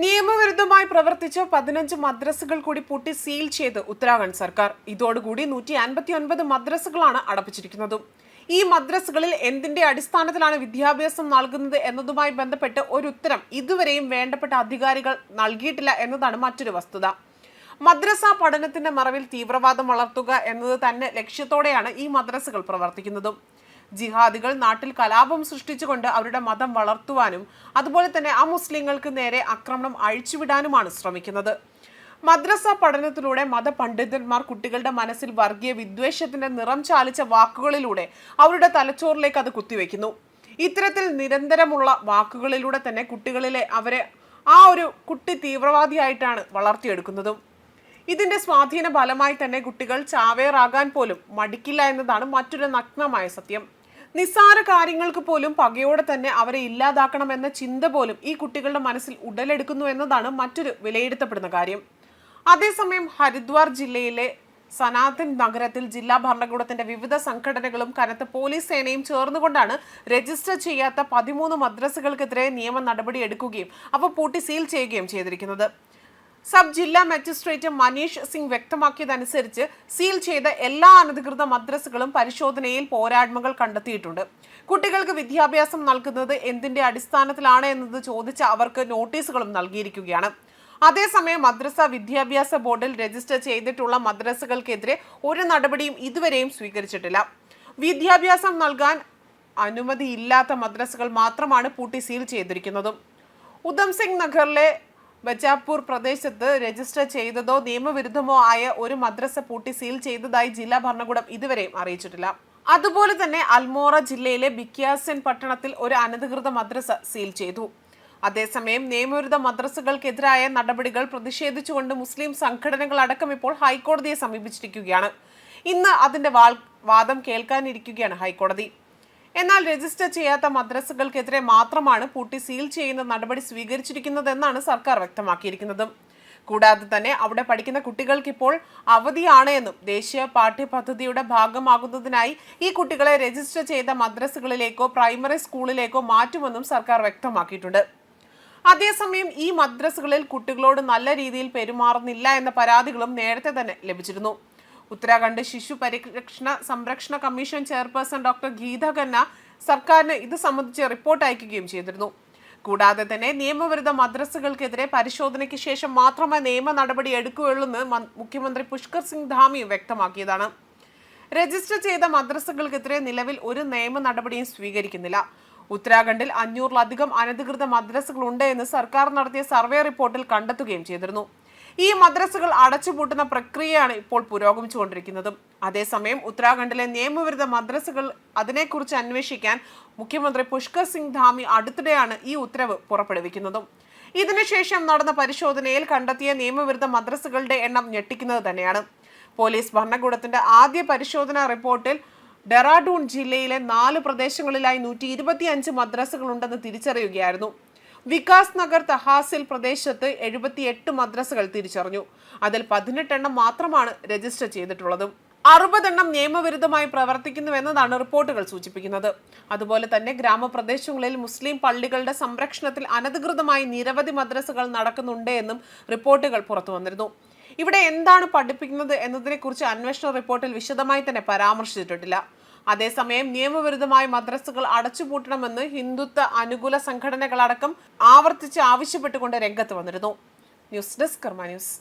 നിയമവിരുദ്ധമായി പ്രവർത്തിച്ച പതിനഞ്ച് മദ്രസകൾ കൂടി പൂട്ടി സീൽ ചെയ്ത് ഉത്തരാഖണ്ഡ് സർക്കാർ. ഇതോടുകൂടി നൂറ്റി അൻപത്തി ഒൻപത് മദ്രസകളാണ് അടപ്പിച്ചിരിക്കുന്നത്. ഈ മദ്രസകളിൽ എന്തിന്റെ അടിസ്ഥാനത്തിലാണ് വിദ്യാഭ്യാസം നൽകുന്നത് എന്നതുമായി ബന്ധപ്പെട്ട് ഒരു ഉത്തരം ഇതുവരെയും വേണ്ടപ്പെട്ട അധികാരികൾ നൽകിയിട്ടില്ല എന്നതാണ് മറ്റൊരു വസ്തുത. മദ്രസ പഠനത്തിന്റെ മറവിൽ തീവ്രവാദം വളർത്തുക എന്നത് തന്നെ ലക്ഷ്യത്തോടെയാണ് ഈ മദ്രസകൾ പ്രവർത്തിക്കുന്നതും. ജിഹാദികൾ നാട്ടിൽ കലാപം സൃഷ്ടിച്ചുകൊണ്ട് അവരുടെ മതം വളർത്തുവാനും അതുപോലെ തന്നെ ആ മുസ്ലിങ്ങൾക്ക് നേരെ ആക്രമണം അഴിച്ചുവിടാനുമാണ് ശ്രമിക്കുന്നത്. മദ്രസ പഠനത്തിലൂടെ മതപണ്ഡിതന്മാർ കുട്ടികളുടെ മനസ്സിൽ വർഗീയ വിദ്വേഷത്തിന്റെ നിറം ചാലിച്ച വാക്കുകളിലൂടെ അവരുടെ തലച്ചോറിലേക്ക് അത് കുത്തിവെക്കുന്നു. ഇത്തരത്തിൽ നിരന്തരമുള്ള വാക്കുകളിലൂടെ തന്നെ കുട്ടികളിലെ അവരെ ആ ഒരു കുട്ടി തീവ്രവാദിയായിട്ടാണ് വളർത്തിയെടുക്കുന്നതും. ഇതിന്റെ സ്വാധീന ഫലമായി തന്നെ കുട്ടികൾ ചാവേറാകാൻ പോലും മടിക്കില്ല എന്നതാണ് മറ്റൊരു നഗ്നമായ സത്യം. നിസ്സാര കാര്യങ്ങൾക്ക് പോലും പകയോടെ തന്നെ അവരെ ഇല്ലാതാക്കണമെന്ന ചിന്ത പോലും ഈ കുട്ടികളുടെ മനസ്സിൽ ഉടലെടുക്കുന്നു എന്നതാണ് മറ്റൊരു വിലയിരുത്തപ്പെടുന്ന കാര്യം. അതേസമയം ഹരിദ്വാർ ജില്ലയിലെ സനാതൻ നഗരത്തിൽ ജില്ലാ ഭരണകൂടത്തിന്റെ വിവിധ സംഘടനകളും കനത്ത പോലീസ് സേനയും ചേർന്നുകൊണ്ടാണ് രജിസ്റ്റർ ചെയ്യാത്ത പതിമൂന്ന് മദ്രസകൾക്കെതിരെ നിയമ നടപടി എടുക്കുകയും അവ പൂട്ടി സീൽ ചെയ്യുകയും ചെയ്തിരിക്കുന്നത്. സബ് ജില്ലാ മജിസ്ട്രേറ്റ് മനീഷ് സിംഗ് വ്യക്തമാക്കിയതനുസരിച്ച് സീൽ ചെയ്ത എല്ലാ അനധികൃത മദ്രസകളും പരിശോധനയിൽ പോരായ്മകൾ കണ്ടെത്തിയിട്ടുണ്ട്. കുട്ടികൾക്ക് വിദ്യാഭ്യാസം നൽകുന്നത് എന്തിന്റെ അടിസ്ഥാനത്തിലാണ് എന്നത് ചോദിച്ച അവർക്ക് നോട്ടീസുകളും നൽകിയിരിക്കുകയാണ്. അതേസമയം മദ്രസ വിദ്യാഭ്യാസ ബോർഡിൽ രജിസ്റ്റർ ചെയ്തിട്ടുള്ള മദ്രസകൾക്കെതിരെ ഒരു നടപടിയും ഇതുവരെയും സ്വീകരിച്ചിട്ടില്ല. വിദ്യാഭ്യാസം നൽകാൻ അനുമതിയില്ലാത്ത മദ്രസകൾ മാത്രമാണ് പൂട്ടി സീൽ ചെയ്തിരിക്കുന്നതും. ഉധം സിംഗ് നഗറിലെ ബജാപൂർ പ്രദേശത്ത് രജിസ്റ്റർ ചെയ്തതോ നിയമവിരുദ്ധമോ ആയ ഒരു മദ്രസ പൂട്ടി സീൽ ചെയ്തതായി ജില്ലാ ഭരണകൂടം ഇതുവരെയും അറിയിച്ചിട്ടില്ല. അതുപോലെ തന്നെ അൽമോറ ജില്ലയിലെ ബിക്യാസൻ പട്ടണത്തിൽ ഒരു അനധികൃത മദ്രസ സീൽ ചെയ്തു. അതേസമയം നിയമവിരുദ്ധ മദ്രസകൾക്കെതിരായ നടപടികൾ പ്രതിഷേധിച്ചുകൊണ്ട് മുസ്ലിം സംഘടനകൾ അടക്കം ഇപ്പോൾ ഹൈക്കോടതിയെ സമീപിച്ചിരിക്കുകയാണ്. ഇന്ന് അതിന്റെ വാദം കേൾക്കാനിരിക്കുകയാണ് ഹൈക്കോടതി. എന്നാൽ രജിസ്റ്റർ ചെയ്യാത്ത മദ്രസകൾക്കെതിരെ മാത്രമാണ് പൂട്ടി സീൽ ചെയ്യുന്ന നടപടി സ്വീകരിച്ചിരിക്കുന്നതെന്നാണ് സർക്കാർ വ്യക്തമാക്കിയിരിക്കുന്നത്. കൂടാതെ തന്നെ അവിടെ പഠിക്കുന്ന കുട്ടികൾക്ക് ഇപ്പോൾ അവധിയാണ് എന്നും ദേശീയ പാഠ്യപദ്ധതിയുടെ ഭാഗമാകുന്നതിനായി ഈ കുട്ടികളെ രജിസ്റ്റർ ചെയ്ത മദ്രസകളിലേക്കോ പ്രൈമറി സ്കൂളിലേക്കോ മാറ്റുമെന്നും സർക്കാർ വ്യക്തമാക്കിയിട്ടുണ്ട്. അതേസമയം ഈ മദ്രസകളിൽ കുട്ടികളോട് നല്ല രീതിയിൽ പെരുമാറുന്നില്ല എന്ന പരാതികളും നേരത്തെ തന്നെ ലഭിച്ചിരുന്നു. ഉത്തരാഖണ്ഡ് ശിശു പരിരക്ഷണ സംരക്ഷണ commission chairperson doctor Geeta Khanna സർക്കാരിന് ഇത് സംബന്ധിച്ച് റിപ്പോർട്ട് അയക്കുകയും ചെയ്തിരുന്നു. കൂടാതെ തന്നെ നിയമവിരുദ്ധ മദ്രസകൾക്കെതിരെ പരിശോധനയ്ക്ക് ശേഷം മാത്രമേ നിയമ നടപടി എടുക്കുകയുള്ളൂ എന്ന് മുഖ്യമന്ത്രി പുഷ്കർ സിംഗ് ധാമിയും വ്യക്തമാക്കിയതാണ്. രജിസ്റ്റർ ചെയ്ത മദ്രസകൾക്കെതിരെ നിലവിൽ ഒരു നിയമ നടപടിയും സ്വീകരിക്കുന്നില്ല. ഉത്തരാഖണ്ഡിൽ അഞ്ഞൂറിലധികം അനധികൃത മദ്രസകളുണ്ട് എന്ന് സർക്കാർ നടത്തിയ സർവേ റിപ്പോർട്ടിൽ കണ്ടെത്തുകയും ചെയ്തിരുന്നു. ഈ മദ്രസകൾ അടച്ചുപൂട്ടുന്ന പ്രക്രിയയാണ് ഇപ്പോൾ പുരോഗമിച്ചുകൊണ്ടിരിക്കുന്നതും. അതേസമയം ഉത്തരാഖണ്ഡിലെ നിയമവിരുദ്ധ മദ്രസകൾ അതിനെക്കുറിച്ച് അന്വേഷിക്കാൻ മുഖ്യമന്ത്രി പുഷ്കർ സിംഗ് ധാമി അടുത്തിടെയാണ് ഈ ഉത്തരവ് പുറപ്പെടുവിക്കുന്നതും. ഇതിനുശേഷം നടന്ന പരിശോധനയിൽ കണ്ടെത്തിയ നിയമവിരുദ്ധ മദ്രസകളുടെ എണ്ണം ഞെട്ടിക്കുന്നത് തന്നെയാണ്. പോലീസ് ഭരണകൂടത്തിന്റെ ആദ്യ പരിശോധനാ റിപ്പോർട്ടിൽ ഡെറാഡൂൺ ജില്ലയിലെ നാല് പ്രദേശങ്ങളിലായി നൂറ്റി ഇരുപത്തിയഞ്ച് മദ്രസകളുണ്ടെന്ന് തിരിച്ചറിയുകയായിരുന്നു. വികാസ് നഗർ തഹാസിൽ പ്രദേശത്ത് എഴുപത്തിയെട്ട് മദ്രസകൾ തിരിച്ചറിഞ്ഞു. അതിൽ പതിനെട്ടെണ്ണം മാത്രമാണ് രജിസ്റ്റർ ചെയ്തിട്ടുള്ളതും. അറുപതെണ്ണം നിയമവിരുദ്ധമായി പ്രവർത്തിക്കുന്നുവെന്നതാണ് റിപ്പോർട്ടുകൾ സൂചിപ്പിക്കുന്നത്. അതുപോലെ തന്നെ ഗ്രാമപ്രദേശങ്ങളിൽ മുസ്ലിം പള്ളികളുടെ സംരക്ഷണത്തിൽ അനധികൃതമായി നിരവധി മദ്രസകൾ നടക്കുന്നുണ്ട് എന്നും റിപ്പോർട്ടുകൾ പുറത്തു വന്നിരുന്നു. ഇവിടെ എന്താണ് പഠിപ്പിക്കുന്നത് എന്നതിനെക്കുറിച്ച് അന്വേഷണ റിപ്പോർട്ടിൽ വിശദമായി തന്നെ പരാമർശിച്ചിട്ടില്ല. അതേസമയം നിയമവിരുദ്ധമായ മദ്രസകൾ അടച്ചുപൂട്ടണമെന്ന് ഹിന്ദുത്വ അനുകൂല സംഘടനകളടക്കം ആവർത്തിച്ച് ആവശ്യപ്പെട്ടുകൊണ്ട് രംഗത്ത് വന്നിരുന്നു. News desk Karma news.